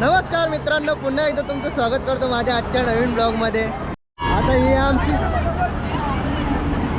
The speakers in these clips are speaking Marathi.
नमस्कार मित्रांनो पुन्हा एकदा तुमचं स्वागत करतो माझ्या आजच्या नवीन ब्लॉगमध्ये. आता ही आमची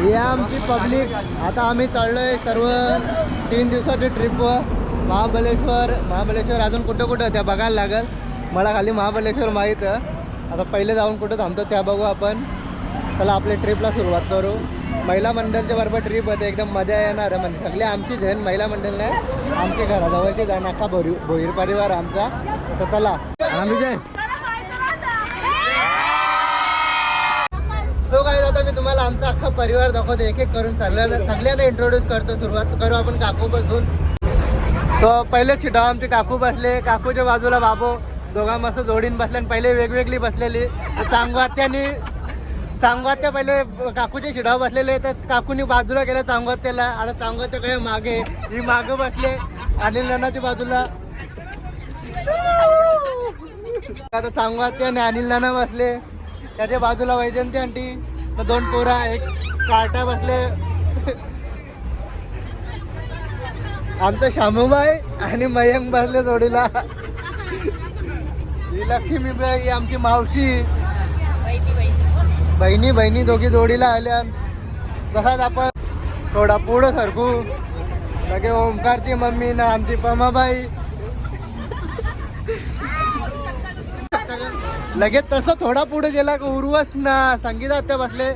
ही आमची पब्लिक. आता आम्ही चाललोय सर्व तीन दिवसाची ट्रिपवर महाबलेश्वर महाबलेश्वर अजून कुठं कुठं त्या बघायला लागेल. मला खाली महाबलेश्वर माहीत आहे. आता पहिले जाऊन कुठं थांबतो त्या बघू आपण. चला आपल्या ट्रिपला सुरुवात करू. महिला मंडळच्या बरोबर ट्रिप होते एकदम मजा येणार. आहे म्हणजे सगळे आमची जण महिला मंडळ नाही आमच्या घराजवळचे जण अख्खा भोरी भोईर परिवार आमचा. तर चला. आम्ही जय सो काय आता मी तुम्हाला आमचा अख्खा परिवार दाखवतो एक एक करून सगळ्यांना सगळ्यांना इंट्रोड्यूस करतो सुरुवात. करू आपण काकू बसून. तो पहिले छिटा आमचे काकू बसले. काकूच्या बाजूला बाबू. दोघा मस्त जोडीन बसले आणि पहिले वेगवेगळी बसलेली. चांगवात्यानी चांगवात्या पहिले काकूचे शिडाव बसलेले तर काकूनी बाजूला गेलं चांगवात्याला. आता चांगवात्या काही मागे ही मागे बसले अनिल नानाच्या बाजूला. आता चांगवात्या आणि अनिल नाना बसले. त्याच्या बाजूला वैजंती आंटी मग दोन पोरा एक कार्टा बसले. आमचा शामूबाई आणि मयंक बसले जोडीला. ही लक्ष्मीबाई आमची मावशी. बहिणी बहिणी दोघी जोडीला आल्या. तसाच आपण. थोडा पुढं सरकू. लगे ओमकारची मम्मी ना आमची पमाबाई. लगेच तसं थोडा पुढे गेला का उर्वस ना. संगीतात ते बसले.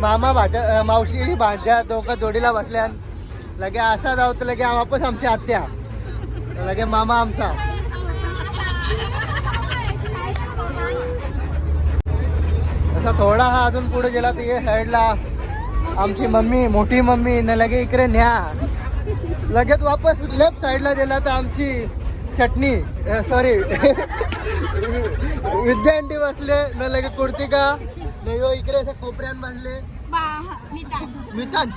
मामा भाज्या मावशी भाज्या दोघं जोडीला बसल्या लगे असा जाऊ तर लगे वापस आमच्या आत्या. लगे मामा आमचा. असा थोडा हा अजून पुढे गेला तर ये साईडला आमची मम्मी मोठी मम्मी न लगे इकडे न्या. लगेच वापस लेफ्ट साईडला गेला तर आमची चटणी सॉरी विद्यार्थी बसले न लगे कुर्ती का. नाही हो, इकडे असं कोपऱ्यात बसले मितांश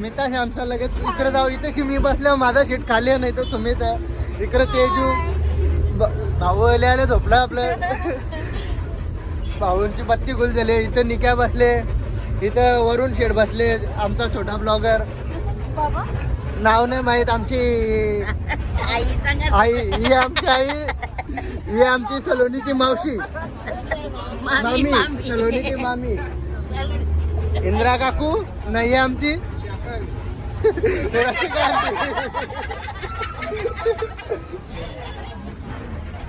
मितांश आमचा लगेच इकडे जाऊ. इथे मी बसल्या माझा सीट खाली आहे, नाही तर सुमित आहे. इकडे तेजू. भाऊ आले आले झोपला आपलं. भाऊंची बत्ती गुल झाली इथं निक्या बसले. इथं वरुण शेठ बसले. आमचा छोटा ब्लॉगर नाव नाही माहीत आमची. आई ही आमची आई. ही आमची सलोनीची मावशी. मामी सलोनीची मामी. इंदिरा काकू नाही आमची.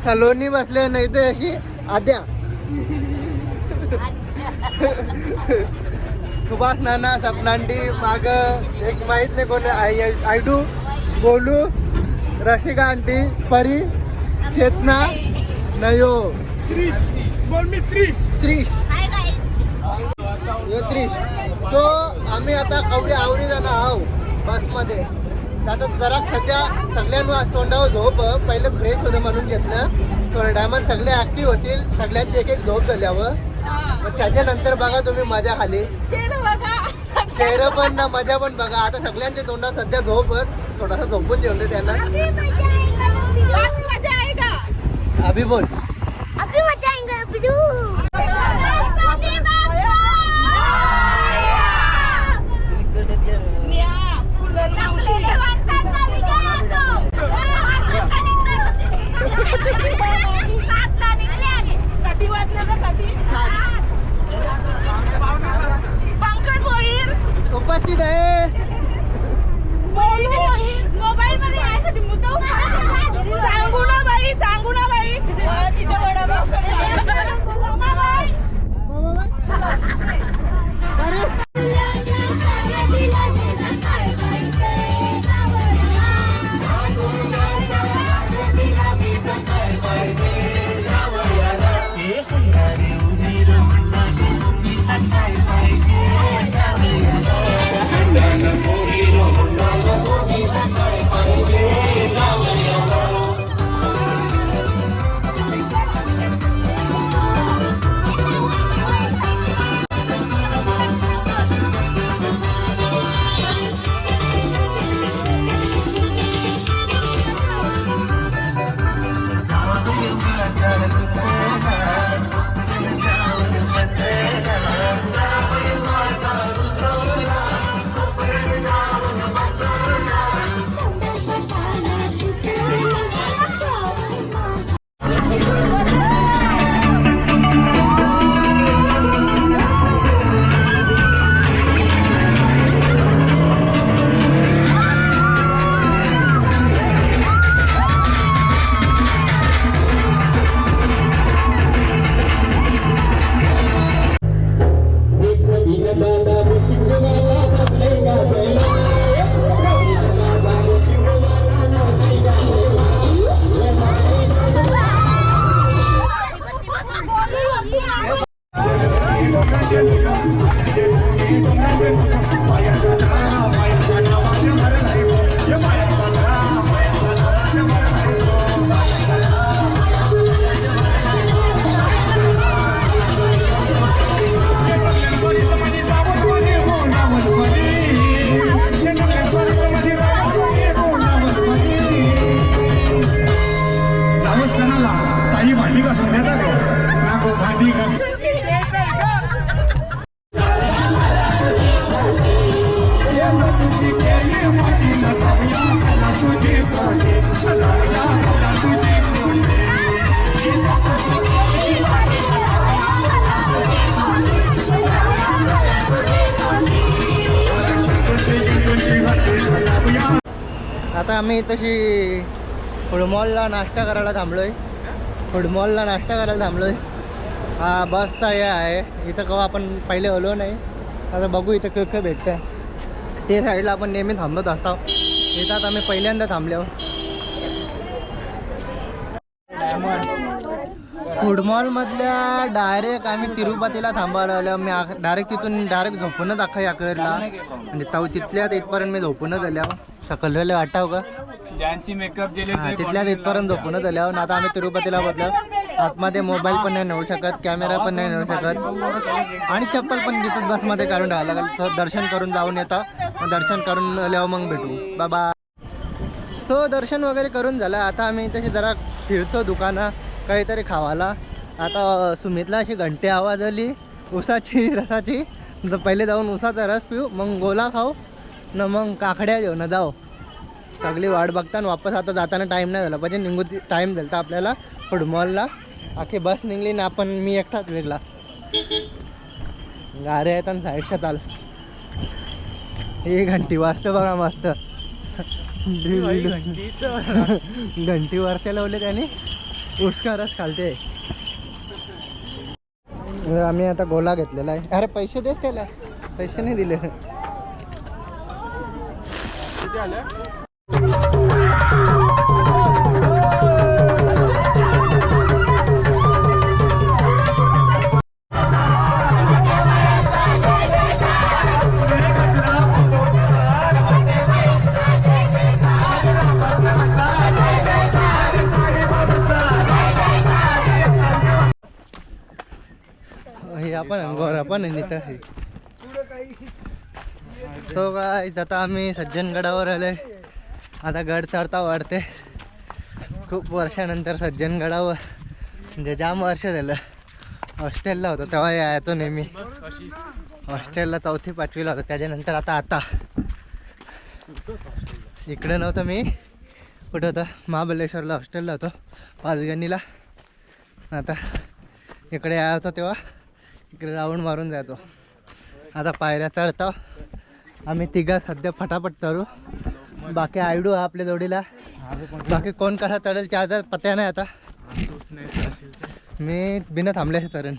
सलोनी बसले नाही तर अशी आद्या. सुभाष नाना सपनांडी माग एक माहीत नाही कोण आय आयडू गोलू रशिका आंटी परी चेतना नयो. त्रिश. यो त्रिश. सो आम्ही आता कवडी आवरी जण आहो बसमध्ये. आता जरा सध्या सगळ्यांना तोंडावर झोप पहिलं फ्रेश होतं म्हणून घेतलं. थोड्या टायमात सगळे ऍक्टिव्ह होतील सगळ्यांची एक एक झोप झाल्यावर मग त्याच्यानंतर बघा तुम्ही मजा खाली. चेहरा पण ना मजा पण बघा. आता सगळ्यांच्या तोंडात सध्या झोपच थोडासा झोपून जेवण दे त्यांना. अभि बोल. आता आम्ही तशी फुडमॉलला नाश्ता करायला थांबलोय. फुडमॉलला नाश्ता करायला थांबलोय. हा बसचा हे आहे. इथं केव्हा आपण पहिले हलो नाही. आता बघू इथं क क भेटतं ते साईडला आपण नेहमी थांबत असतो. इथं आता आम्ही पहिल्यांदा थांबलो. फुडमॉल मधल्या डायरेक्ट आम्ही तिरुपतीला थांबायला आलो. मी डायरेक्ट तिथून डायरेक्ट झोपूनच अख्खा याकडला म्हणजे तव तिथल्या इथपर्यंत मी झोपूनच आल्या सकललेले वाटाव का? ज्यांची मेकअप गेले हा, तिथल्या इथपर्यंत झोपूनच आल्यावर. आता आम्ही तिरुपतीला बदलं आतमध्ये मोबाईल पण नाही नेऊ शकत कॅमेरा पण नाही नेऊ शकत. आणि चप्पल पण तिथं बसमध्ये काढून राहायला लागेल. दर्शन करून जाऊन येतं. दर्शन करून आल्यावर मग भेटू. बाबा सो दर्शन वगैरे करून झालं. आता आम्ही तशी जरा फिरतो दुकानं काहीतरी खावाला. आता सुमितला अशी घंटे आवाज आली. उसाची रसाची. तर पहिले जाऊन उसाचा रस पिऊ. मग गोला खाऊ. न मग काकड्या घेऊ न जाऊ. सगळी वाट बघता आणि वापस आता जाताना टाईम नाही झाला. पाहिजे निघू टाईम झाला तर आपल्याला फुटबॉलला आखी बस निघली ना आपण मी एकटाच वेगळा. गारे आहेत आणि साईडच्या चाल. ही घंटी वाजतं बघा मस्त. घंटी वरच्या लावले त्याने. उसका रस खालते. आम्ही आता गोला घेतलेला आहे. अरे पैसे देस त्याला. पैसे नाही दिले. हे सो काय आता आम्ही सज्जनगडावर आलोय. आता गड चढता वाढते. खूप वर्षानंतर सज्जनगडावर. म्हणजे जाम वर्ष झालं. हॉस्टेलला होतो तेव्हा यायचो नेहमी. हॉस्टेलला चौथी पाचवीला होतो. त्याच्यानंतर आता आता. इकडे नव्हतं मी. कुठं होतं? महाबलेश्वरला हॉस्टेलला होतो. पाचगणीला आता इकडे यायचो तेव्हा. इकडे राऊंड मारून जायचो आता पायऱ्या चढतो. आम्ही तिघा सध्या फटाफट चढू. बाकी आयडू आहे आपल्या जोडीला. बाकी कोण कसा चढेल त्याचा पत्या नाही आता. मी बिना थांबल्याचे तरण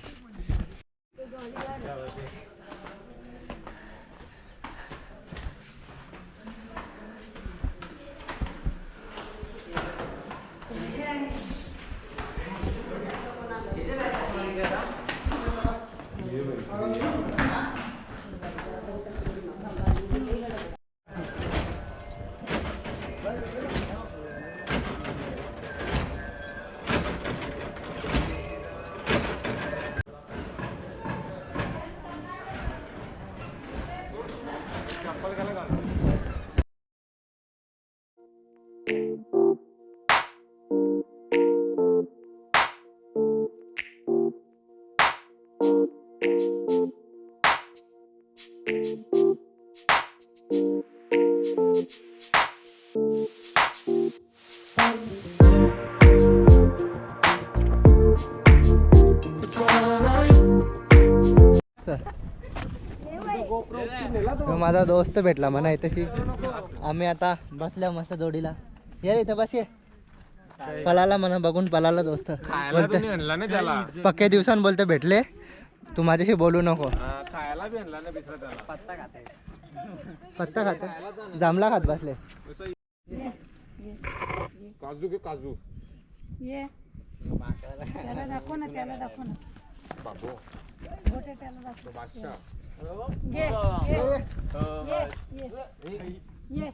माझा दोस्त भेटला म्हणा तशी आम्ही आता बसल्या मस्त जोडीला. ये रे इथं बस ये. पलाला म्हणा बघून पलाला दोस्त. ना त्याला. पक्के दिवसांनी बोलते भेटले. तू माझ्याशी बोलू नको. खायला बी आणला ना बिसरा त्याला. पत्ता खाते. जांभला खात. बसले. काजू घे काजू. ये. त्याला दाखव ना त्याला दाखव ना. बाबू. मोठे त्याला दाखव. बादशाह. घे ये. ये ये. ये.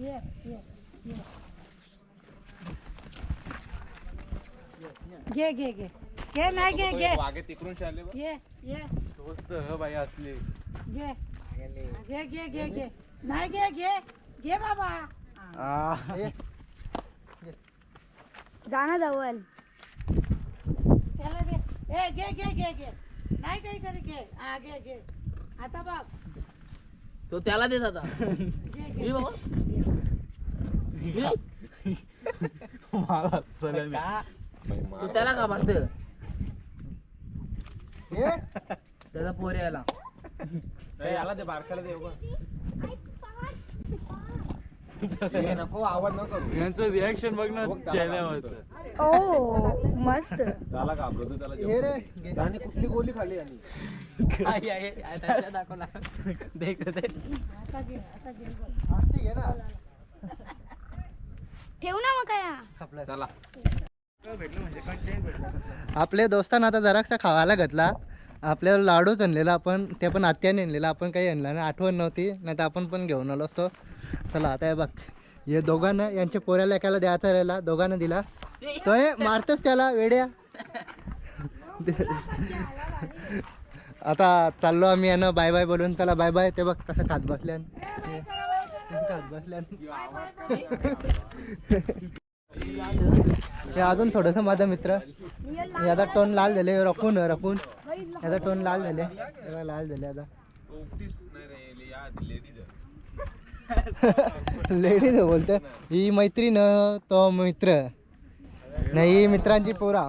ये ये घे. घे घे घे नाही घे. घे तिकडून शाले ये ये दोस्त बाई असली. घे. घे घे घे घे. नाही घे घे. घे बाबा. ये. जा ना जवळ. त्याला दे. ए घे घे घे घे. नाही काही तरी घे. हा घे घे. आता बघ. तो त्याला देत आता. घे घे. मला चला तू त्याला का मारत हे? त्याचा पोर यायला याला दे बारकाला दे नको आवाज न करू यांचं रिॲक्शन बघ ना चेहऱ्यावर ओ मस्त त्याला घाबरतो त्याला हे रे. आणि कुठली गोली खाली आणि दाखवला देख रे आता घे. हा, ना ठेव ना मग काय? आपलं. चला. आपल्या दोस्तांना आता जरासा खावायला घातला. आपल्याला लाडूच आणलेला आपण ते पण आत्याने आणलेला. आपण काही आणला नाही आठवण नव्हती. नाही तर आपण पण घेऊन आलो असतो. चला आता हे बघ. हे दोघांना यांच्या पोऱ्याला एकाला द्यायचा राहिला दोघांना दिला. तो हे मारतोच त्याला वेड्या. आता चाललो आम्ही यानं. बाय बाय बोलून चला बाय बाय. ते बघ कसं खात बसल्यान. हे अजून थोडस माझा मित्र. याचा टोन लाल झाले रकून रकून. याचा टोन लाल झाले. याला लाल झाले आता. लेडीज बोलते ही मैत्रीण तो मित्र. नाही ही मित्रांची पोरा.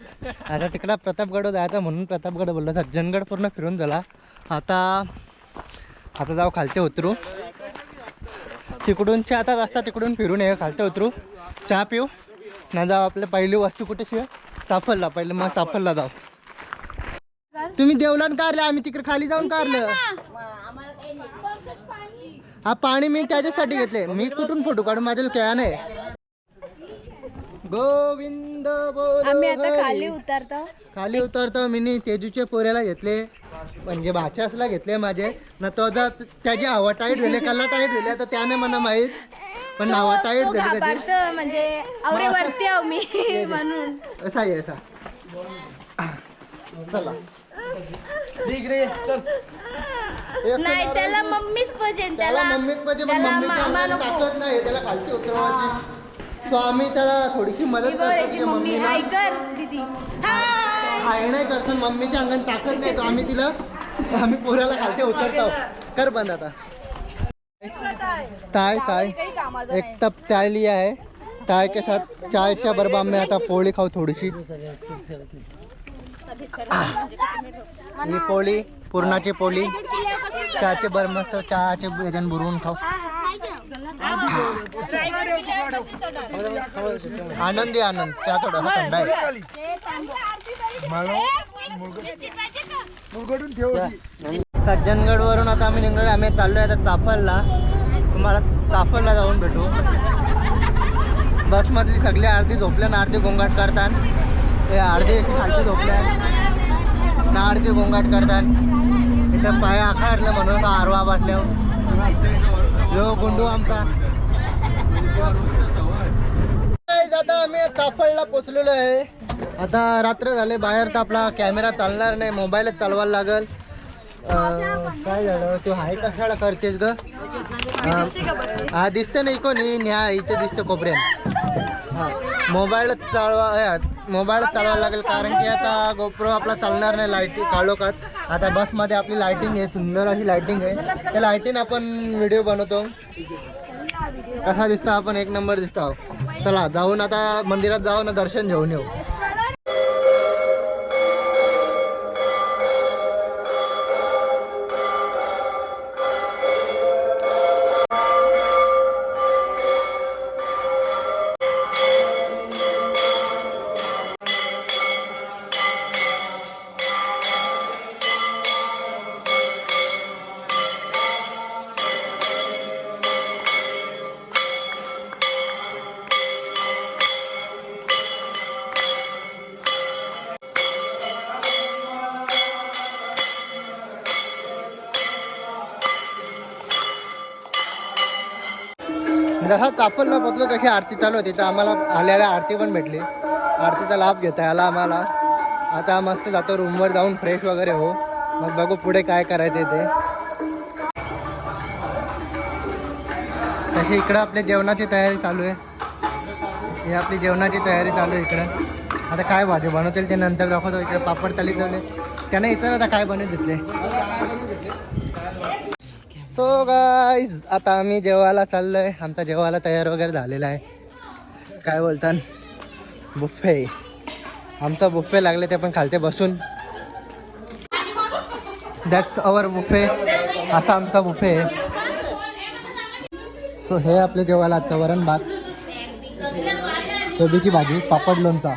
आता तिकडं प्रतापगड जायचं म्हणून प्रतापगड बोललो. सज्जनगड पूर्ण फिरून झाला आता आता जाऊ खालते उतरू. तिकडूनचे आता रस्ता तिकडून फिरून ये खालते उतरू. चहा पिऊ. ना जाऊ आपल्या पहिली वस्तू कुठे शिव चाफलला पहिले मग चाफलला जाऊ. तुम्ही देवलान कारले आम्ही तिकडे खाली जाऊन कारलं हा पाणी मी त्याच्यासाठी घेतले मी कुठून फोटो काढू? माझ्या क्या नाही गोविंद बोल आम्ही आता हरी. खाली उतरतो. खाली उतरतो मी तेजूच्या पोऱ्याला घेतले. म्हणजे भाच्यासला घेतले माझे. ना तो आता त्याची हवा टाईट झाले कल्ला टाईट झाले तर त्याने मला माहीत. पण हवा टाईट तो झाली त्याची. घाबरतो म्हणजे आवरे वरती आहो मी म्हणून. असा आहे असा. चला. एक नाही त्याला. मम्मीच पाहिजे त्याला मम्मीच पाहिजे पण त्याला मम्मीच्या मामा अंगात नको. ताकद नाही त्याला खालची उतरवायची. सो आम्ही त्याला थोडीशी मदत करतो मम्मी. हाय कर दीदी. हाय. हाय नाही करतो मम्मीच्या अंगात ताकद नाही तो आम्ही तिला आम्ही पोऱ्याला खालते उतरतो. कर बंद आता. ताय ताय एक तप चाय लिया है चाय के साथ चाय च्या बरबा में आता पोळी खाऊ थोडीशी. ही पोळी पुरणाची पोळी. चहाचे बर मस्त चहाचे भजन बुरवून खाऊ. आनंदी आनंद. चहा थोडासा थंड आहे. सज्जनगड वरून आता आम्ही निघणार आम्ही चाललोय आता चाफलला तुम्हाला चाफलला जाऊन भेटू. बसमधली सगळी अर्धी झोपल्या ना अर्धी गोंगाट करतात ते अर्धी अशी खालची झोपल्या. ना अर्धी गोंगाट करतात इथं पाया आखाडलं म्हणून आरवा बसल्यावर यो गुंडू आमचा. आता आम्ही चाफळला पोचलेलो आहे. आता रात्र झाले बाहेर तर आपला कॅमेरा चालणार नाही मोबाईलच चालवायला लागल. काय झालं? तू हाय कशाला करतेस ग? हा दिसते नाही कोणी. न्या इथे दिसतं कोपऱ्यात. हा मोबाईल चालवा मोबाईल चालवायला लागेल कारण की आता गोप्रो आपला चालणार नाही लाईटिंग काळोखात. आता बसमध्ये आपली लाईटिंग आहे सुंदर अशी लाईटिंग आहे. त्या लाईटिंग आपण व्हिडिओ बनवतो. कसा दिसतो आपण? एक नंबर दिसतो. चला जाऊन आता मंदिरात जाऊन दर्शन घेऊन येऊ. जसा चापलला पोचलो तशी आरती चालू होती? तर आम्हाला आल्याला आरती पण भेटली. आरतीचा लाभ घेता आला आम्हाला. आता मस्त जातो रूमवर जाऊन फ्रेश वगैरे हो मग बघू पुढे काय करायचं ते. तशी इकडं आपल्या जेवणाची तयारी चालू आहे. ही आपली जेवणाची तयारी चालू आहे इकडं. आता काय भाजी बनवतील ते नंतर दाखवतो. इकडे पापड तली चालले त्याने इतर आता काय बनवत घेतले? सो गाईज आता आम्ही जेवायला चाललोय. आमचा जेवायला तयार वगैरे झालेला आहे. काय बोलतात बुफे. आमचा बुफे लागले ते पण खालते बसून. That's our buffet. असा आमचा बुफे आहे. सो हे आपले जेवायला आता वरण भात. कोबीची भाजी पापड लोणचा.